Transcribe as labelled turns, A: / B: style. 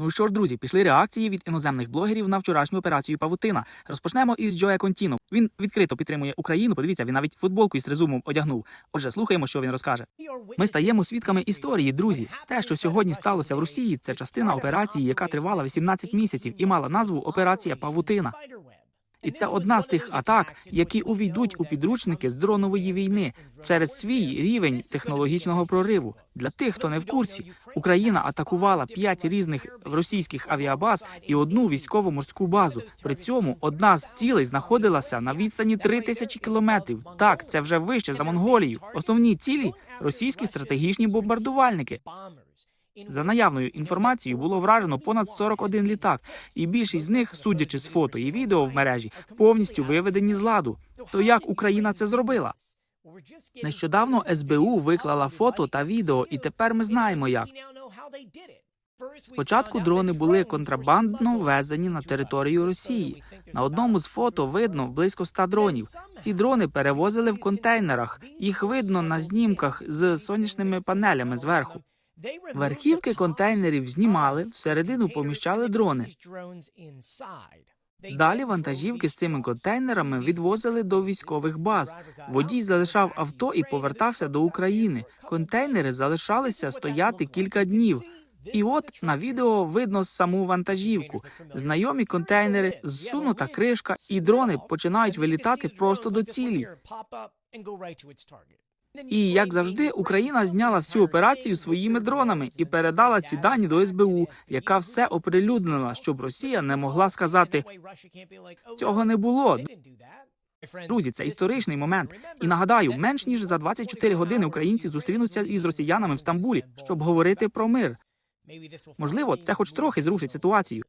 A: Ну що ж, друзі, пішли реакції від іноземних блогерів на вчорашню операцію Павутина. Розпочнемо із Джоя Контіно. Він відкрито підтримує Україну. Подивіться, він навіть футболку із резумом одягнув. Отже, слухаємо, що він розкаже. Ми стаємо свідками історії, друзі. Те, що сьогодні сталося в Росії, це частина операції, яка тривала 18 місяців і мала назву Операція Павутина. І це одна з тих атак, які увійдуть у підручники з дронової війни через свій рівень технологічного прориву. Для тих, хто не в курсі, Україна атакувала п'ять різних російських авіабаз і одну військово-морську базу. При цьому одна з цілей знаходилася на відстані 3 тисячі кілометрів. Так, це вже вище за Монголію. Основні цілі російські стратегічні бомбардувальники. За наявною інформацією було вражено понад 41 літак, і більшість з них, судячи з фото і відео в мережі, повністю виведені з ладу. То як Україна це зробила? Нещодавно СБУ виклала фото та відео, і тепер ми знаємо як. Спочатку дрони були контрабандно ввезені на територію Росії. На одному з фото видно близько 100 дронів. Ці дрони перевозили в контейнерах. Їх видно на знімках з сонячними панелями зверху. Верхівки контейнерів знімали, всередину поміщали дрони. Далі вантажівки з цими контейнерами відвозили до військових баз. Водій залишав авто і повертався до України. Контейнери залишалися стояти кілька днів. І от на відео видно саму вантажівку, знайомі контейнери, зсунута кришка, і дрони починають вилітати просто до цілі. І як завжди, Україна зняла всю операцію своїми дронами і передала ці дані до СБУ, яка все оприлюднила, щоб Росія не могла сказати цього не було. Друзі, це історичний момент. І нагадаю, менш ніж за 24 години українці зустрінуться із росіянами в Стамбулі, щоб говорити про мир. Можливо, це хоч трохи зрушить ситуацію.